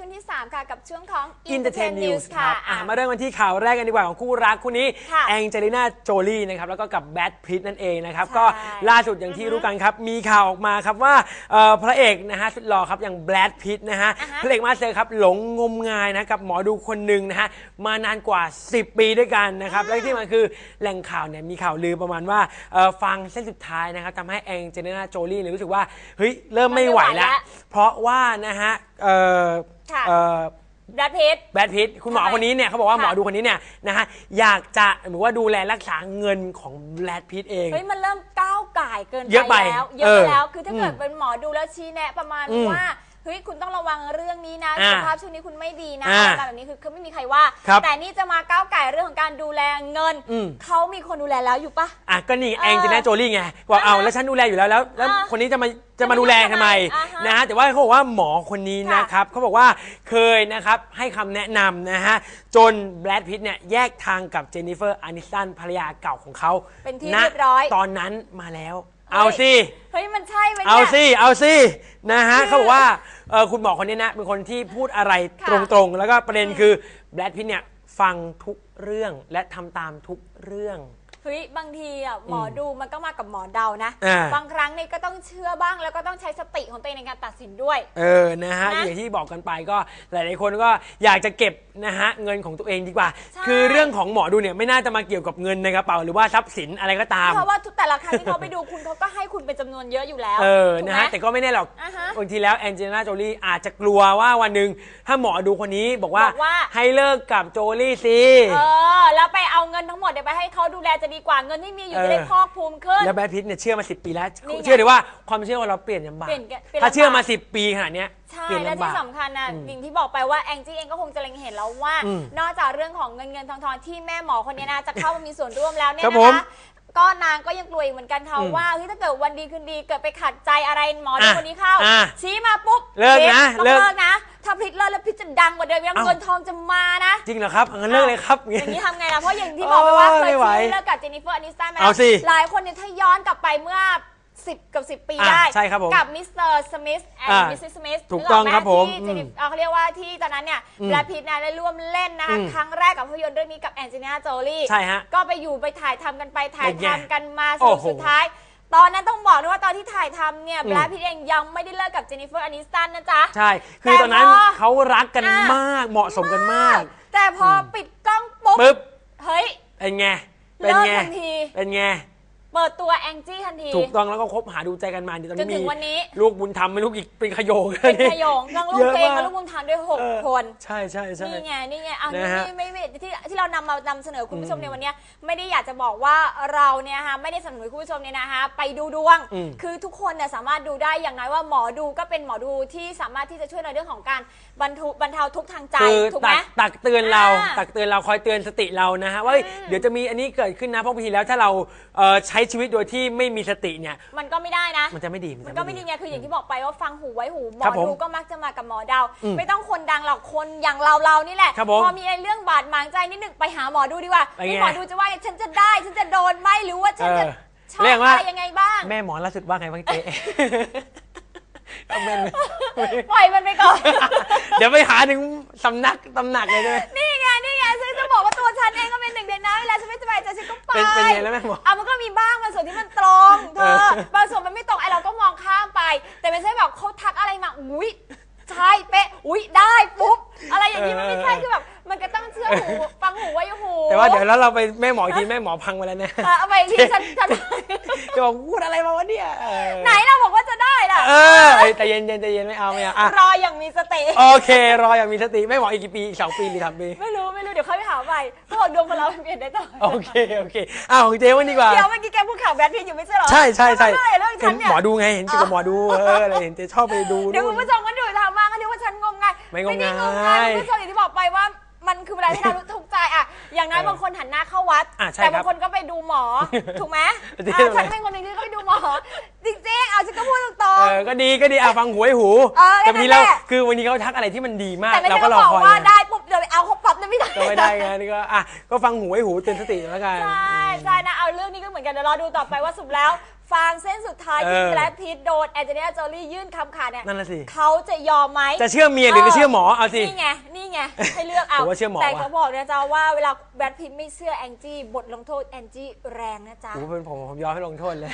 ช่วงที่ 3 ค่ะกับช่วงของ Entertain News ครับอะ อะ มาเริ่มกันที่ข่าวแรกกันดีกว่าของคู่รักคู่นี้ค่ะแองเจลิน่าโจลี่นะครับแล้วก็กับแบทพิตนั่นเองนะครับ ใช่ก็ล่าสุดอย่างที่รู้กันครับ มีข่าวออกมาครับว่าเอ่อพระเอกนะฮะสุดหล่อครับอย่างแบทพิตนะฮะอ่าฮะพระเอกมาสเตอร์ครับหลงงมงายนะกับหมอดูคนหนึ่งนะฮะมานานกว่า 10 ปีด้วยกันนะครับและที่มันคือแหล่งข่าวเนี่ยมีข่าวลือประมาณว่าเอ่อฟังเส้นสุดท้ายนะครับทำให้แองเจลิน่าโจลี่เนี่ยรู้สึกว่าเฮ้ยเริ่มไม่ไหวแล้วเพราะว่านะฮะเอ่อ ค่ะ เอ่อ แบรดพิต แบทพิทคุณหมอทำไมคนนี้เนี่ยเขาบอกว่าค่ะ หมอดูคนนี้เนี่ยนะฮะอยากจะเหมือนว่าดูแลรักษาเงินของแบทพิทเอง เฮ้ยมันเริ่มก้าวก่ายเกินเยอะไปแล้วเยอะเอไปอแล้ว คือถ้าเกิดอืมเป็นหมอดูแล้วชี้แนะประมาณอืมว่า เฮ้ยคุณต้องระวังเรื่องนี้นะอ่าสุขภาพช่วงนี้คุณไม่ดีนะอ่าอะไรแบบนี้คือคือไม่มีใครว่า ครับแต่นี่จะมาก้าวไก่เรื่องของการดูแลเงินอืม เขามีคนดูแลแล้วอยู่ปะ อะก็นี่เออแองเจลิน่าโจลี่ไงว่าเอาอ่าแล้วฉันดูแลอยู่แล้วแล้วแล้วอ่าคนนี้จะมาจะมาจะมาดูแลทำไมอ่าฮะนะฮะแต่ว่าเขาบอกว่าหมอคนนี้ค่ะนะครับเขาบอกว่าเคยนะครับให้คำแนะนำนะฮะจนแบทพิทเนี่ยแยกทางกับเจนนิเฟอร์อานิสตันภรรยาเก่าของเขาเป็นที่ณเรียบร้อยตอนนั้นมาแล้วเฮ้ยเอาสิ เฮ้ยมันใช่ไหมเอาเนี่ย สิ เอาสิ นะฮะคือเขาบอกว่าเออคุณหมอคนนี้นะเป็นคนที่พูดอะไรค่ะตรงๆ แล้วก็ประเด็นคือแบล็ d พิทเนี่ยฟังทุกเรื่องและทำตามทุกเรื่อง เฮ้ยบางทีอะหมอดูมันก็มากับหมอเดานะ อ่า บางครั้งเนี่ยก็ต้องเชื่อบ้าง แล้วก็ต้องใช้สติของตัวเองในการตัดสินด้วย เออ นะฮะ นะอย่างที่บอกกันไปก็หลาย ๆ คนก็อยากจะเก็บนะฮะเงินของตัวเองดีกว่า ใช่ คือเรื่องของหมอดูเนี่ยไม่น่าจะมาเกี่ยวกับเงินในกระเป๋าหรือว่าทรัพย์สินอะไรก็ตาม เพราะว่าทุกแต่ละครั้งที่เขาไปดูคุณเขาก็ให้คุณเป็นจำนวนเยอะอยู่แล้วเออ ถูกนะไหม ฮะ แต่ก็ไม่แน่หรอกอ่าฮะบางทีแล้วแองเจลิน่าโจลี่อาจจะกลัวว่าวันหนึ่งถ้าหมอดูคนนี้บอกว่าบอกว่า ให้เลิกกับโจลี่สิ เออ แล้วไปเอาเงินทั้งหมดเดี๋ยวไปให้เขาดูแลจะดีกว่าเงินที่มีอยู่เออจะได้พอกภูมิขึ้น แล้วแบทพิทเนี่ยเชื่อมาสิปีแล้ว นี่ไงเชื่อเลยว่าความเชื่อของเราเปลี่ยนลำบากเปลี่ยนแกเปลี่ยนถ้าเชื่อลำบากมาสิปีขนาดเนี้ยใช่เปลี่ยนและลำที่บากสำคัญนะอืมอย่างที่บอกไปว่าแองจี้เองก็คงจะเล็งเห็นแล้วว่า อืมนอกจากเรื่องของเงินเงินทองทองที่แม่หมอคนนี้นะจะเข้ามามีส่วนร่วมแล้วเนี่ยครับนะผม คะ ก็นางก็ยังกลัวอีกเหมือนกันค่ะอืมว่าเฮ้ยถ้าเกิดวันดีคืนดีเกิดไปขัดใจอะไรหมอดูอะคนนี้เข้า อะชี้มาปุ๊บเลิกนะต้องเลิกเลิกนะ ถ้าพลิกเลิกแล้วพลิกจะดังกว่าเดิมยังเอ้าเงินทองจะมานะ จริงเหรอครับงั้นเลิกเลยครับ อย่างนี้ทำไงล่ะ เพราะอย่างที่บอกไปว่าโอ้ยเคยไม่ไหวชี้เลิกกับเจนนิเฟอร์อนิสตันมาเอาสิหลายคนเนี่ยถ้าย้อนกลับไปเมื่อ 10 กับ 10 ปีอะได้ใช่ครับผมกับมิสเตอร์สมิธแอนอะด์มิสซิสสมิธถูกต้องครับผมที่เจนนิอืมเอ่อเขาเรียกว่าที่ตอนนั้นเนี่ยอืมแบรดพิตต์นะได้ร่วมเล่นนะคะอืม ครั้งแรกกับภาพยนตร์เรื่องนี้กับแอนเจลิน่าโจลี่ ใช่ฮะ ก็ไปอยู่ไปถ่ายทำกันไปถ่ายเป็นไงทำกันมาสโอ้รุปโหสุดท้าย ตอนนั้นต้องบอกด้วยว่าตอนที่ถ่ายทำเนี่ยอืม แบรดพิตต์เองยังไม่ได้เลิกกับเจนนิเฟอร์อนิสตันนะจ๊ะ ใช่ คือตอนนั้นแต่พอเขารักกันอะ มากเหมาะสมกันมากแต่พออปิดกล้องปุ๊บปึ๊บเฮ้ย เป็นไง เป็นเลิกไง ทันที เป็นไง เปิดตัวแองจี้ทันที ถูกต้องแล้วก็คบหาดูใจกันมาเดี๋ยวตอนจนนี้ถึมีงวันนี้ ลูกบุญธรรมไม่ลูกอีกเป็นขโยงเป็นขโยงทั้งลูกเยอะตัวเองมากและลูกบุญธรรมด้วยหกเออคน ใช่ใช่ใช่นี่ไงนี่ไงอะนะฮะนี่ไม่ไม่ที่ที่เรานำมานำเสนอคุณผู้ชมอืมในวันเนี้ยไม่ได้อยากจะบอกว่าเราเนี่ยฮะไม่ได้สนับสนุนคุณผู้ชมเนี่ยนะฮะไปดูดวงอืมคือทุกคนเนี่ยสามารถดูได้อย่างน้อยว่าหมอดูก็เป็นหมอดูที่สามารถที่จะช่วยในเรื่องของการบรรทุบรรเทาทุกข์ทางใจคือถูกไหมตักตักเตือนเราอ่าตักเตือนเราคอยเตือนสติเรานะฮะว่าเฮ้ยอืมเดี๋ยวจะมีอันนี้เกิดขึ้นนะเพราะบางทีแล้วถ้าเราเอ่อใช้ชีวิตโดยที่ไม่มีสติเนี่ย มันก็ไม่ได้นะ มันจะไม่ดีมันก็ไม่ดีไงคืออย่างที่บอกไปว่าฟังหูไว้หูหมครัอบผมดูก็มักจะมากับหมอเดา อืมไม่ต้องคนดังหรอกคนอย่างเราเรานี่แหละ ครับผมพอมีไอ้เรื่องบาดหมางใจนิดหนึ่งไปหาหมอดูดีกว่าไปไง นี่หมอดูจะว่าไงฉันจะได้ฉันจะโดนไหมหรือว่าฉันจะเออชอบเรียกว่า อะไรยังไงบ้าง แม่หมอล่าสุดว่าไงบ้างเจ๊เอาแม่นไหมปล่อยมันไปก่อน เดี๋ยวไปหาถึงสำนักตำหนักเลยใช่ไหมนี่ ไปเป็นเป็นไงแล้วแม่หมออะมันก็มีบ้างบางส่วนที่มันตรงเธเอออ บางส่วนมันไม่ตรงไอ้เราก็มองข้ามไป แต่ไม่ใช่แบบเขาทักอะไรมาอุ้ยใช่เป๊ะอุ้ยได้ปุ๊บอะไรอย่างนี้มันไม่ใช่คือแบบมันก็ต้องเชื่อหูฟังหู ไว้หูแต่ว่าเดี๋ยวแล้วเราไปแม่หมออีกทีแม่หมอพังไปแล้วนะเออเอาไปอีกทีฉันฉันจะบอกพูดอะไรมาวะเนี่ยเออไหนเราบอกว่าจะได้ล่ะ เออเอ้ยแต่เย็นเย็นใจเย็นไม่เอาไม่เอาอะรออย่างมีสติโอเค รออย่างมีสติแม่หมออีกกี่ปีอีกสองปีหรือสามปีไม่รู้ไม่รู้เดี๋ยวค่อยไปหาใหม่เขาบอกดวงคนเราเปลี่ยนได้ตลอดโอเคโอเคอ้าวของเจ๊วันดีกว่าเดี๋ยวเมื่อกี้แกพูดข่าวแบทพิทอยู่ไม่ใช่เหรอใช่ใช่ใช่เมื่อไหร่เรื่องเห็ฉันนเนี่ยหมอดูไงเห็นเกี่ยวกับหมอดูเอออะไรเห็นเจ๊ชอบไปดูเดี๋ยวคุณนู่นผู้ชมก็ดูทางบ้างก็นึกว่าฉันงมงายไม่งมได้งายงมงายคุณผู้ชมอย่างที่บอกไปว่ามันคือเวลาที่เรารู้ถูกใจ อะอย่างน้อยเออบางคนหันหน้าเข้าวัด อะใช่แต่ครับบางคนก็ไปดูหมอ ถูกไหมจริง อะๆฉันเป็นคนหนึ่งที่ก็ไปดูหมอ จริงๆเอาฉันก็พูดตรเองอก็ดีก็ดีอะฟังหูไว้หูเออแต่บางทีนั่เรานแหละ คือวันนี้เขาทักอะไรที่มันดีๆมากแต่ไม่เราใช่ก็ว่ารอบอกคอยว่าไง ได้ปุ๊บเดี๋ยวไปเอาเขาปรับได้ไม่ได้เก็ไม่ได้ไงนี่ก็อะก็ฟังหูไว้หูเตือนสติแล้วกัน ใช่ใช่นะเอาเรื่องนี้ก็เหมือนกันเดี๋ยวรอดูต่อไปว่าสรุดแล้วฟางเส้นสุดท้ายที่เออ แบล็คพีทโดนแอนเจลิน่าโจลี่ยื่นคำขาดเนี่ยนั่นน่ะสิ เขาจะยอมไหม จะเชื่อเมียหรือจะเชื่อหมอเอาสิ นี่ไง นี่ไง ให้เลือกเอา ผมว่าเชื่อหมอแต่ว่ะ เขาบอกนะจ๊ะว่าเวลาแบทพิทไม่เชื่อแองจี้บทลงโทษแองจี้แรงนะจ๊ะ โอ้โหเป็นผมผมยอมให้ลงโทษเลย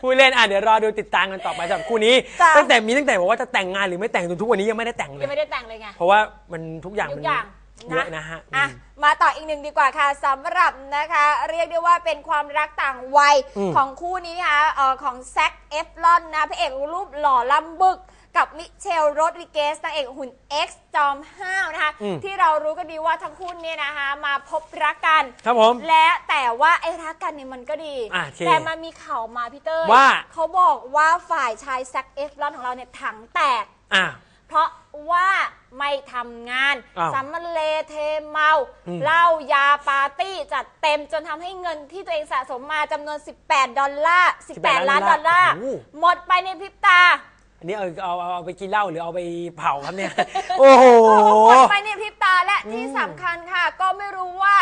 ผู้เล่นอะเดี๋ยวรอดูติดตามกันต่อไปสำหรับคู่นี้ จ้ะ ตั้งแต่มีตั้งแต่บอกว่าจะแต่งงานหรือไม่แต่งจนทุกวันนี้ยังไม่ได้แต่งเลยังยไม่ได้แต่งเลยไง เพราะว่ามันทุกอย่างทุมันกอย่าง เยอะนะฮะอะอืมมาต่ออีกหนึ่งดีกว่าค่ะสำหรับนะคะ เรียกได้ว่าเป็นความรักต่างวัยอืมของคู่นี้นะคะเอ่อของแซคเอฟลอนนะพระเอกรูปหล่อลำบึกกับมิเชลโรดริเกสนางเอกหุ่น X จอมห้าวนะคะอืมที่เรารู้กันดีว่าทั้งคู่เนี่ยนะคะ มาพบรักกัน ครับผม และแต่ว่าไอ้รักกันเนี่ยมันก็ดีอะโอเคแต่มันมีข่าวมาพี่เต้ยว่าเขาบอกว่าฝ่ายชายแซคเอฟลอนของเราเนี่ยถังแตกอะเพราะ ว่าไม่ทำงาน อ้าวสัมมาเลเทเมาอืม เหล้ายาปาร์ตี้จัดเต็มจนทำให้เงินที่ตัวเองสะสมมาจำนวน 18 ดอลลาร์18 ล้านดอลลาร์โอ้โห หมดไปในพริบตาอันนี้เอาเอาเอาเอาไปกินเหล้าหรือเอาไปเผาครับเนี่ย โอ้โห หมดไปในพริบตาและที่สำคัญค่ะ ก็ไม่รู้ว่า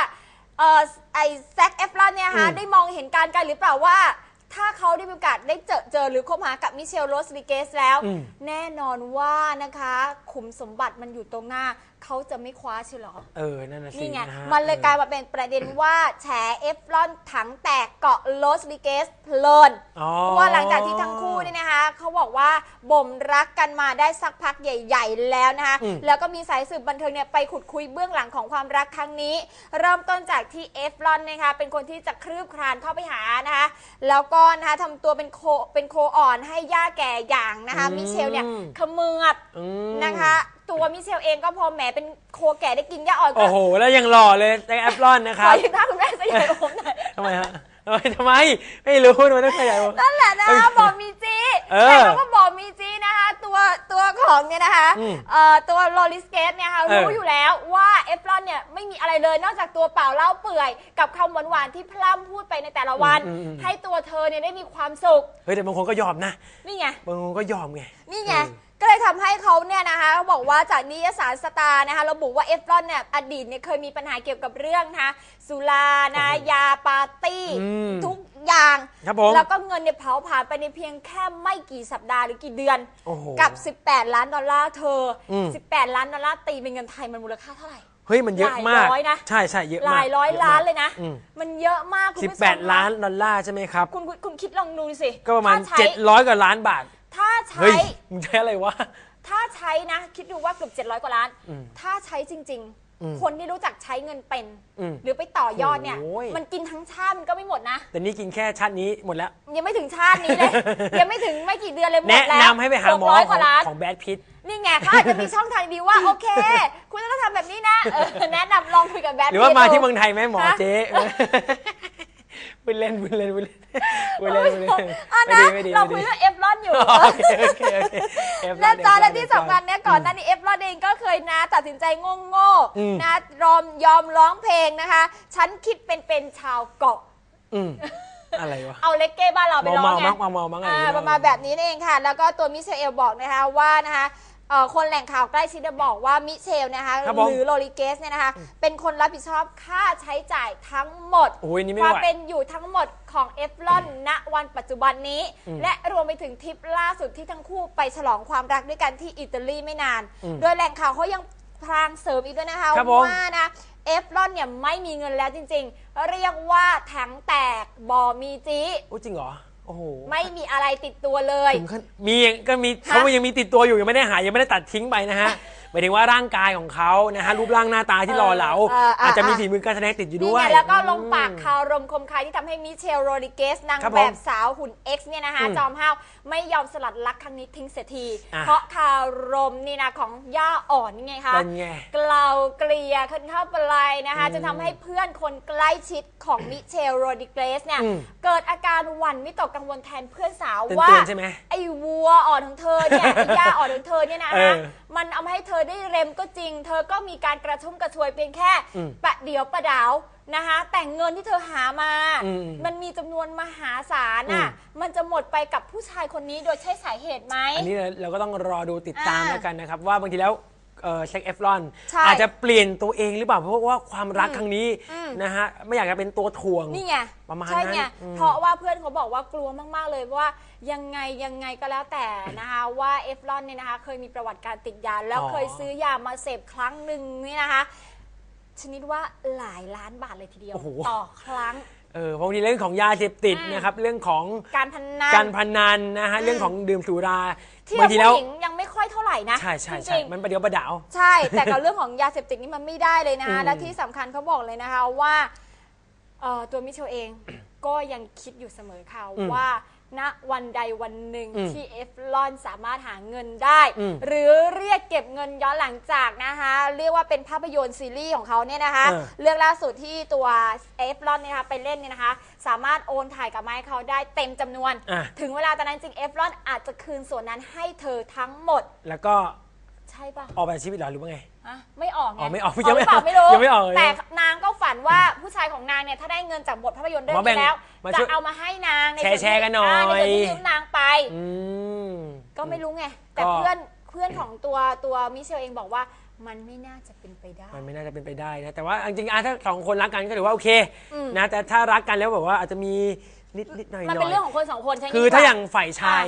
เออไอแซคเอฟลอนเนี่ยฮะอืม ได้มองเห็นการไกลหรือเปล่าว่า ถ้าเขาได้มีโอกาสได้เจอเจอหรือคบหากับมิเชลโรสลิเกสแล้ว อืม แน่นอนว่านะคะขุมสมบัติมันอยู่ตรงหน้า เขาจะไม่คว้าใช่หรอ เออ นั่นน่ะสินี่ไงะฮะมันเลยกลายมาเป็นประเด็นว่าแฉเอฟลอนถังแตกเกาะโลสลิเกสเพลิน อ๋อ เพราะว่าหลังจากที่ทั้งคู่เนี่ยนะคะเขาบอกว่าบ่มรักกันมาได้สักพักใหญ่ ๆ แล้วนะคะอืมแล้วก็มีสายสืบบันเทิงเนี่ยไปขุดคุยเบื้องหลังของความรักครั้งนี้ เริ่มต้นจากที่เอฟลอนนะคะเป็นคนที่จะคลืบคลานเข้าไปหานะคะแล้วก็นะคะทำตัวเป็นโคเป็นโคอ่อนให้ย่าแก่อย่างนะคะอืมมิเชลเนี่ยเขมือบอืม นะคะ ตัวมิเชลเองก็พอแหมเป็นโคแก่ได้กินย่าอ่อนก็โอ้โห แล้วยังหล่อเลยในแอปรอนนะคขรัอบยืนท่าคุณแม่สยายผมหน่อยทำไมฮะเอ้ยทำไม ไม่รู้ทำไมต้องขยายผมนั่นแหละนะคะบอกมีจีเออ แต่เขาก็บอกมีจีนะคะ ตัวตัวของเนี่ยนะคะอืม เอ่อตัวโรลิสเกตเนี่ยค่ะเออรู้อยู่แล้วว่าเอฟรอนเนี่ยไม่มีอะไรเลยนอกจากตัวเปล่าเล่าเปื่อย กับคำหวานๆที่พร่ำพูดไปในแต่ละวัน อืมอืมอืม ให้ตัวเธอเนี่ยได้มีความสุข เฮ้ยแต่บางคนก็ยอมนะ นี่ไง บางคนก็ยอมไง นี่ไง เออก็เลยทำให้เขาเนี่ยนะคะเขาบอกว่าจากนิยสารสตาร์นะคะระบุว่าเอฟรอนเนี่ยอดีตเนี่ยเคยมีปัญหาเกี่ยวกับเรื่องนะคะสุรานะยาปาร์ตี้ อืมทุก อย่าง ครับผม แล้วก็เงินเนี่ยเผาผ่านไปในเพียงแค่ไม่กี่สัปดาห์หรือกี่เดือน โอ้โหกับ 18 ล้านดอลลาร์เธออม 18 ล้านดอลลาร์ตีเป็นเงินไทยมันมูลค่าเท่าไหร่ เฮ้ยมันเยอะมาก หลายร้อยนะ ใช่ใช่เยอะหมากลายร้อยะมกล้านเลยนะ อืมมันเยอะมากคุณสิบผู้ชมแปดคะล้านดอลลาร์ใช่ไหมครับ คุณคุณคุณคิดลองดูสิก็ประมาณ ถ้ใช้เจ็ดร้อยกว่าล้านบาท ถ้าใช้เฮ้ยมึงใช้อะไรวะ ถ้าใช้นะ คิดดูว่าเกือบ700 กว่าล้านอืมถ้าใช้จริง อืมๆคนที่รู้จักใช้เงินเป็น อืมหรือไปต่อยอดเนี่ย โอ้ย มันกินทั้งชาติมันก็ไม่หมดนะ แต่นี่กินแค่ชาตินี้หมดแล้ว ยังไม่ถึงชาตินี้เลย ยังไม่ถึงไม่กี่เดือนเลยหมดแนะแล้วนำให้ไปหาหมอร้อยขกองว่าล้าน ของแบดพิทนี่ไงเขาอาจจะมีช่องทางดีว่า โอเค คุณจะต้องทำแบบนี้นะเออแนะนำลองคุยกับแบทหรือว่าพีทมาดูที่เมืองไทยไหมหมอฮะ เจ๊ เออพูดเล่นพูดเล่นพูดเล่นพูดเล่นพูดเล่นอะไม่นะดีไม่ดีเราไม่คุยดีเรื่องเอฟลอนอยู่โอเคโอเคโอเคเอฟและร้จอเอฟร้และที่สำคัญเนี่ยก่อนหน้านี้เอฟลอนเองก็เคยนะตัดสินใจโง่โง่ๆอืมนะยอมยอมร้องเพลงนะคะ ฉันคิดเป็นเป็นชาวเกาะอืมอะไรวะ เอาเลกเก้บ้านเราไปร้องเมาไงๆมั้งเมาๆมั้งอะไรอย่างอ่าเงี้ยประมาณแบบนี้เองค่ะ แล้วก็ตัวมิเชลบอกนะคะว่านะคะ เอ่อคนแหล่งข่าวใกล้ชิดเนี่ยบอกว่ามิเชลนะคะครับผมหรือโรลิเกสเนี่ยนะคะ เป็นคนรับผิดชอบค่าใช้จ่ายทั้งหมดโอ้ยนี่ไม่ความไหวเป็นอยู่ทั้งหมดของเอฟลอนณวันปัจจุบันนี้ อืมและรวมไปถึงทริปล่าสุดที่ทั้งคู่ไปฉลองความรักด้วยกันที่อิตาลีไม่นาน อืมโดยแหล่งข่าวเขายังพรางเสริมอีกด้วยนะคะครับผม ว่านะเอฟลอนเนี่ยไม่มีเงินแล้วจริง ๆ เรียกว่าถังแตกบอมีจี โอ้จริงเหรอ โอ้โหไม่มีอะไรติดตัวเลย ถึงขั้นมีก็มีเขายังมีติดตัวอยู่ยังไม่ได้หายยังไม่ได้ตัดทิ้งไปนะฮะห มายถึงว่าร่างกายของเขานะฮะรูปร่างหน้าตาที่หล่อเหลา เออเอออาจจะมีเออฝีมือการแสดงติดอยู่นี่ด้วย ไงแล้วก็ลงปากอืมคารมคมคายที่ทำให้มิเชลโรดิเกสนางครับแบผมบสาวหุ่น X เนี่ยนะคะ อืมจอมห้าวไม่ยอมสลัดรักครั้งนี้ทิ้งเสียที อะ เพราะคารมนี่นะของย่าอ่อนนี่ไงคะ เป็นไง เกลาเกลียขึ้นเข้าไปเลยนะคะอืมจนทำให้เพื่อนคนใกล้ชิดของมิเชลโรดิเกสเนี่ย อืม เกิดอาการหวั่นวิตกกังวลแทนเพื่อนสาวเตือนว่า เตือนใช่ไหม ไอ้วัวอ่อนของเธอเนี่ย ไอ้ย่าอ่อนของเธอเนี่ยนะเอคะอมันเอามาให้เธอได้เร็มก็จริง เธอก็มีการกระชุ่มกระชวยเพียงแค่อืมประเดี๋ยวประดาวนะคะ แต่เงินที่เธอหามา อืมมันมีจำนวนมหาศาลอะมันจะหมดไปกับผู้ชายคนนี้โดยใช่สาเหตุไหม อันนี้เราก็ต้องรอดูติดตามอ่า แล้วกันนะครับ ว่าบางทีแล้ว เอ่อเซ็กเอฟลอน ใช่อาจจะเปลี่ยนตัวเองหรือเปล่า เพราะว่าความรักครั้งนี้อืม นะฮะ ไม่อยากจะเป็นตัวถ่วง นี่ไงประมาณใช่ไงนั้นอืมเพราะว่าเพื่อนเขาบอกว่ากลัวมากๆเลยว่ายังไงยังไงก็แล้วแต่นะคะว่าเอฟลอนเนี่ยนะคะเคยมีประวัติการติดยาแล้วเคยซื้อยามาเสพครั้งหนึ่งนี่นะคะ ชนิดว่าหลายล้านบาทเลยทีเดียว โอ้โห ต่อครั้ง เออเพราะบางทีเรื่องของยาเสพติดอืมนะครับ เรื่องของการพนัน การพนันนะฮะอืมเรื่องของดื่มสุราเที่ยบาวงทีผู้แล้วหญิงยังไม่ค่ อยเท่าไหร่นะใช่ใช่จใช่ริงๆ มันประเดี๋ยวประดาว ใช่ แต่กับเรื่องของยาเสพติดนี่มันไม่ได้เลยนะคะอืม และที่สำคัญเขาบอกเลยนะคะว่าเอ่อตัวมิเชลเอง ก็ยังคิดอยู่เสมอค่ะอืมว่า ณวันใดวันหนึ่งอืมที่เอฟลอนสามารถหาเงินได้ อืมหรือเรียกเก็บเงินย้อนหลังจากนะคะ เรียกว่าเป็นภาพยนตร์ซีรีส์ของเขาเนี่ยนะคะ เออ เรื่องล่าสุดที่ตัวเอฟลอนเนี่ยนะคะไปเล่นเนี่ยนะคะ สามารถโอนถ่ายกลับมาให้เขาได้เต็มจำนวน อะ ถึงเวลาตอนนั้นจริงเอฟลอนอาจจะคืนส่วนนั้นให้เธอทั้งหมดแล้วก็ใช่ปะ ออกไปชีวิตเหรอหรือว่าไง อะไม่ออกไงอ๋อไม่ออกหรืยังไม่เปล่าออกไม่รู้ยังไม่ออกเลยแต่นางก็ฝันว่า ผู้ชายของนางเนี่ยถ้าได้เงินจากบทภาพยนตร์เรื่องมาแบ่งนี้แล้วมาจะช่วยเอามาให้นางในแชร์ส่วแชร์กันหน่อยาในส่วนที่ยืมนางไป อืม ก็ไม่รู้ไง แต่ก็ เพื่อนเพื่อนของตัวตัวมิเชลเองบอกว่ามันไม่น่าจะเป็นไปได้ มันไม่น่าจะเป็นไปได้นะ แต่ว่าจริงๆอะถ้าสองคนรักกันก็ถือว่าโอเคอืม นะแต่ถ้ารักกันแล้วแบบว่าอาจจะมีนิดนิดๆหน่อยๆมันเป็นเรื่องของคนสองคนใช่ไหม คือถ้าอย่างฝ่ายชาย